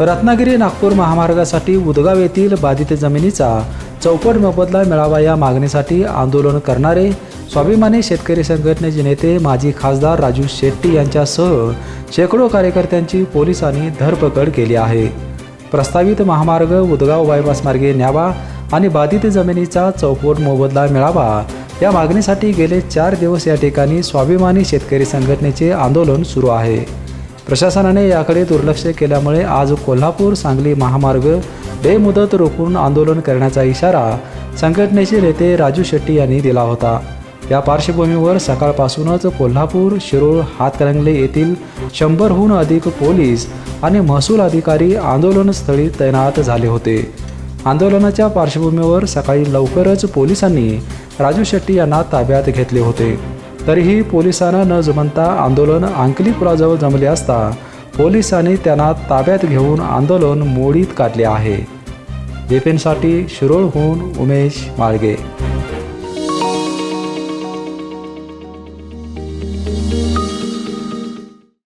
रत्नागिरी नागपूर महामार्गासाठी उदगाव येथील बाधित जमिनीचा चौपट मोबदला मिळावा या मागणीसाठी आंदोलन करणारे स्वाभिमानी शेतकरी संघटनेचे नेते माजी खासदार राजू शेट्टी यांच्यासह शेकडो कार्यकर्त्यांची पोलिसांनी धरपकड केली आहे. प्रस्तावित महामार्ग उदगाव बायपास मार्गे न्यावा आणि बाधित जमिनीचा चौपट मोबदला मिळावा या मागणीसाठी गेले चार दिवस या ठिकाणी स्वाभिमानी शेतकरी संघटनेचे आंदोलन सुरू आहे. प्रशासनाने याकडे दुर्लक्ष केल्यामुळे आज कोल्हापूर सांगली महामार्ग बेमुदत रोखून आंदोलन करण्याचा इशारा संघटनेचे नेते राजू शेट्टी यांनी दिला होता. या पार्श्वभूमीवर सकाळपासूनच कोल्हापूर शिरोळ हातकणंगले येथील शंभरहून अधिक पोलीस आणि महसूल अधिकारी आंदोलनस्थळी तैनात झाले होते. आंदोलनाच्या पार्श्वभूमीवर सकाळी लवकरच पोलिसांनी राजू शेट्टी यांना ताब्यात घेतले होते. तरीही पोलिसांना न जमता आंदोलन आंकलीपुराजवळ जमले असता पोलिसांनी त्यांना ताब्यात घेऊन आंदोलन मोडीत काढले आहे. बिपिनसाठी शिरोळहून उमेश माळगे.